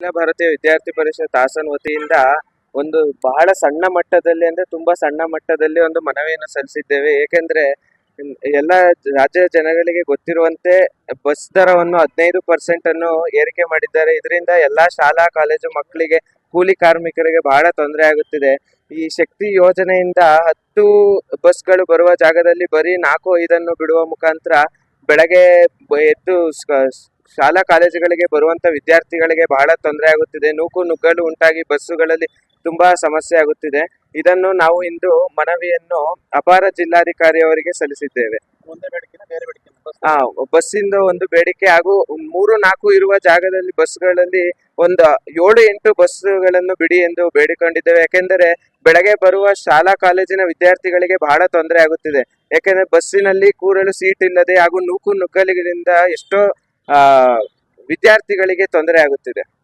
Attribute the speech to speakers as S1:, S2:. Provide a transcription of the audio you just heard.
S1: ಅಖಿಲ ಭಾರತೀಯ ವಿದ್ಯಾರ್ಥಿ ಪರಿಷತ್ ಹಾಸನ್ ವತಿಯಿಂದ ಒಂದು ಬಹಳ ಸಣ್ಣ ಮಟ್ಟದಲ್ಲಿ ಅಂದ್ರೆ ತುಂಬಾ ಸಣ್ಣ ಮಟ್ಟದಲ್ಲಿ ಒಂದು ಮನವಿಯನ್ನು ಸಲ್ಲಿಸಿದ್ದೇವೆ. ಏಕೆಂದ್ರೆ ಎಲ್ಲ ರಾಜ್ಯ ಜನಗಳಿಗೆ ಗೊತ್ತಿರುವಂತೆ ಬಸ್ ದರವನ್ನು ಹದಿನೈದು ಪರ್ಸೆಂಟ್ ಅನ್ನು ಏರಿಕೆ ಮಾಡಿದ್ದಾರೆ. ಇದರಿಂದ ಎಲ್ಲಾ ಶಾಲಾ, ಕಾಲೇಜು ಮಕ್ಕಳಿಗೆ, ಕೂಲಿ ಕಾರ್ಮಿಕರಿಗೆ ಬಹಳ ತೊಂದರೆ ಆಗುತ್ತಿದೆ. ಈ ಶಕ್ತಿ ಯೋಜನೆಯಿಂದ ಹತ್ತು ಬಸ್ಗಳು ಬರುವ ಜಾಗದಲ್ಲಿ ಬರೀ ನಾಲ್ಕು ಐದನ್ನು ಬಿಡುವ ಮುಖಾಂತರ ಬೆಳಗ್ಗೆ ಎದ್ದು ಶಾಲಾ ಕಾಲೇಜುಗಳಿಗೆ ಬರುವಂತ ವಿದ್ಯಾರ್ಥಿಗಳಿಗೆ ಬಹಳ ತೊಂದರೆ ಆಗುತ್ತಿದೆ. ನೂಕು ನುಗ್ಗಲು ಉಂಟಾಗಿ ಬಸ್ಸುಗಳಲ್ಲಿ ತುಂಬಾ ಸಮಸ್ಯೆ ಆಗುತ್ತಿದೆ. ಇದನ್ನು ನಾವು ಇಂದು ಮನವಿಯನ್ನು ಅಪಾರ ಜಿಲ್ಲಾಧಿಕಾರಿ ಅವರಿಗೆ ಸಲ್ಲಿಸಿದ್ದೇವೆ ಆ ಬಸ್ಸಿಂದ ಒಂದು ಬೇಡಿಕೆ ಹಾಗೂ ಮೂರು ನಾಲ್ಕು ಇರುವ ಜಾಗದಲ್ಲಿ ಬಸ್ಗಳಲ್ಲಿ ಒಂದು ಏಳು ಎಂಟು ಬಸ್ಸುಗಳನ್ನು ಬಿಡಿ ಎಂದು ಬೇಡಿಕೊಂಡಿದ್ದೇವೆ. ಯಾಕೆಂದರೆ ಬೆಳಗ್ಗೆ ಬರುವ ಶಾಲಾ ಕಾಲೇಜಿನ ವಿದ್ಯಾರ್ಥಿಗಳಿಗೆ ಬಹಳ ತೊಂದರೆ ಆಗುತ್ತಿದೆ. ಯಾಕೆಂದ್ರೆ ಬಸ್ಸಿನಲ್ಲಿ ಕೂರಲು ಸೀಟ್ ಇಲ್ಲದೆ ಹಾಗೂ ನೂಕು ನುಗ್ಗಲಿಗಳಿಂದ ಎಷ್ಟೋ ವಿದ್ಯಾರ್ಥಿಗಳಿಗೆ ತೊಂದರೆ ಆಗುತ್ತಿದೆ.